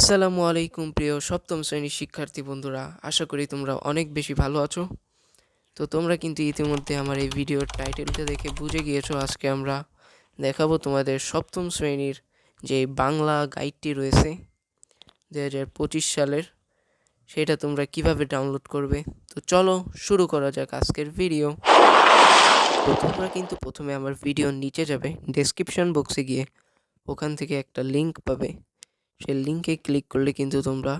আসসালামু আলাইকুম, প্রিয় সপ্তম শ্রেণির শিক্ষার্থী বন্ধুরা। আশা করি তোমরা অনেক বেশি ভালো আছো। তো তোমরা কিন্তু ইতিমধ্যে আমার এই ভিডিওর টাইটেলটা দেখে বুঝে গিয়েছো। আজকে আমরা দেখাবো তোমাদের সপ্তম শ্রেণির যে বাংলা গাইডটি রয়েছে দু হাজার পঁচিশ সালের। সেটা তোমরা কীভাবে ডাউনলোড করবে? তো চলো শুরু করা যাক আজকের ভিডিও তো তোমরা কিন্তু প্রথমে আমার ভিডিওর নিচে যাবে। ডেসক্রিপশন বক্সে গিয়ে ওখান থেকে একটা লিংক পাবে। সেই লিঙ্কে ক্লিক করলে কিন্তু তোমরা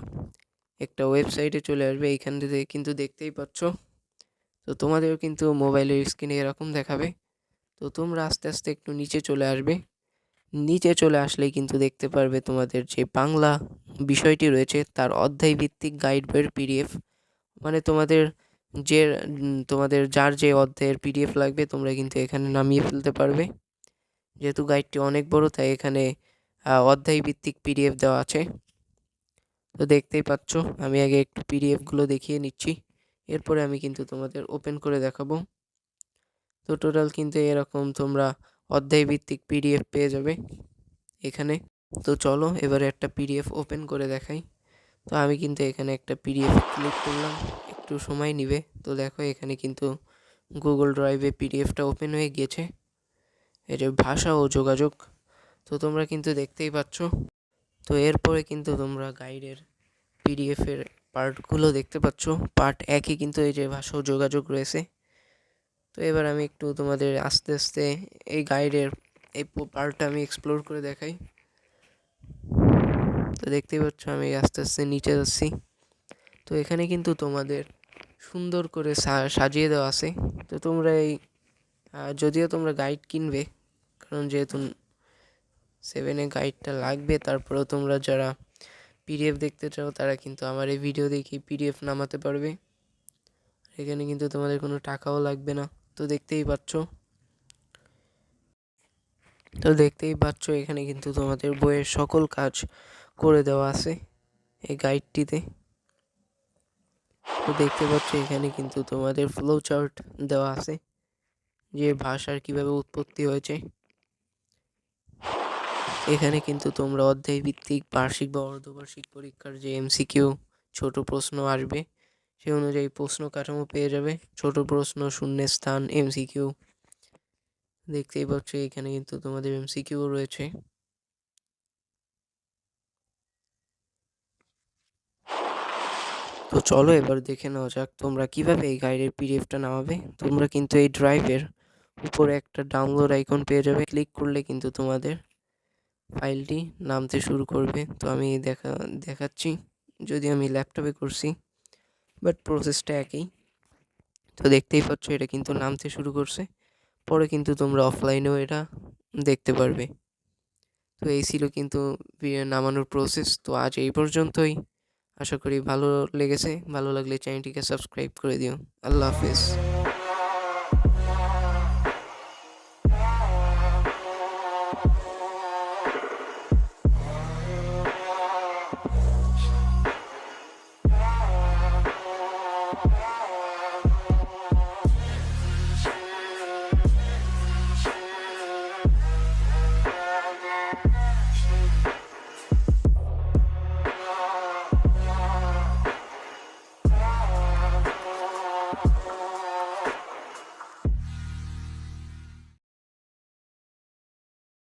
একটা ওয়েবসাইটে চলে আসবে এইখান থেকে কিন্তু দেখতেই পাচ্ছ। তো তোমাদেরও কিন্তু মোবাইলের স্ক্রিনে এরকম দেখাবে। তো তোমরা আস্তে আস্তে একটু নিচে চলে আসবে। নিচে চলে আসলেই কিন্তু দেখতে পারবে তোমাদের যে বাংলা বিষয়টি রয়েছে, তার অধ্যায় ভিত্তিক গাইড বইয়ের পিডিএফ মানে তোমাদের যে, তোমাদের যার যে অধ্যায়ের পিডিএফ লাগবে, তোমরা কিন্তু এখানে নামিয়ে ফেলতে পারবে। যেহেতু গাইডটি অনেক বড়, তাই এখানে অধ্যায় ভিত্তিক পিডিএফ দেওয়া আছে। তো দেখতেই পাচ্ছ, আমি আগে একটু পিডিএফগুলো দেখিয়ে নিচ্ছি। এরপরে আমি কিন্তু তোমাদের ওপেন করে দেখাবো। তো টোটাল কিন্তু এরকম তোমরা অধ্যায় ভিত্তিক পিডিএফ পেয়ে যাবে এখানে। তো চলো, এবারে একটা পিডিএফ ওপেন করে দেখাই। তো আমি কিন্তু এখানে একটা পিডিএফ ক্লিক করলাম, একটু সময় নিবে। তো দেখো, এখানে কিন্তু গুগল ড্রাইভে পিডিএফটা ওপেন হয়ে গিয়েছে। এই যে ভাষা ও যোগাযোগ। তো তোমরা কিন্তু দেখতেই পাচ্ছ। তো এরপরে কিন্তু তোমরা গাইডের পিডিএফের পার্টগুলো দেখতে পাচ্ছ। পার্ট একই কিন্তু এই যে ভাষা ও যোগাযোগ রয়েছে। তো এবার আমি একটু তোমাদের আস্তে আস্তে এই গাইডের এই পার্টটা আমি এক্সপ্লোর করে দেখাই। তো দেখতেই পাচ্ছ আমি আস্তে আস্তে নিচে যাচ্ছি। তো এখানে কিন্তু তোমাদের সুন্দর করে সাজিয়ে দেওয়া আছে। তো তোমরা এই যদিও তোমরা গাইড কিনবে, কারণ যেহেতু সেভেনে গাইডটা লাগবে। তারপরেও তোমরা যারা পিডিএফ দেখতে চাও, তারা কিন্তু আমার এই ভিডিও দেখে পিডিএফ নামাতে পারবে। এখানে কিন্তু তোমাদের কোনো টাকাও লাগবে না। তো দেখতেই পাচ্ছ। তো দেখতেই পাচ্ছ, এখানে কিন্তু তোমাদের বইয়ের সকল কাজ করে দেওয়া আছে এই গাইডটিতে তো দেখতে পাচ্ছ, এখানে কিন্তু তোমাদের ফ্লো চার্ট দেওয়া আছে যে ভাষার কীভাবে উৎপত্তি হয়েছে। এখানে কিন্তু তোমরা অধ্যায় ভিত্তিক বার্ষিক বা অর্ধবার্ষিক পরীক্ষার যে এমসিকিউ ছোট প্রশ্ন আসবে। সে অনুযায়ী প্রশ্ন কাঠামো পেয়ে যাবে। ছোট প্রশ্ন শূন্যের স্থান এমসিকিউ দেখতেই পাচ্ছ, এখানে কিন্তু তোমাদের এমসিকিউ রয়েছে। তো চলো এবার দেখে নেওয়া যাক, তোমরা কীভাবে এই গাইডের পিডিএফটা নামাবে। তোমরা কিন্তু এই ড্রাইভের উপরে একটা ডাউনলোড আইকন পেয়ে যাবে। ক্লিক করলে কিন্তু তোমাদের ফাইলটি নামতে শুরু করবে। তো আমি দেখা, দেখাচ্ছি, যদি আমি ল্যাপটপে করছি বাট প্রসেসটা একই। তো দেখতেই পাচ্ছ, এটা কিন্তু নামতে শুরু করছে। পরে কিন্তু তোমরা অফলাইনেও এটা দেখতে পারবে। তো এই ছিল কিন্তু নামানোর প্রসেস তো আজ এই পর্যন্তই। আশা করি ভালো লেগেছে। ভালো লাগলে চ্যানেলটিকে সাবস্ক্রাইব করে দিও। আল্লাহ হাফেজ। Bye.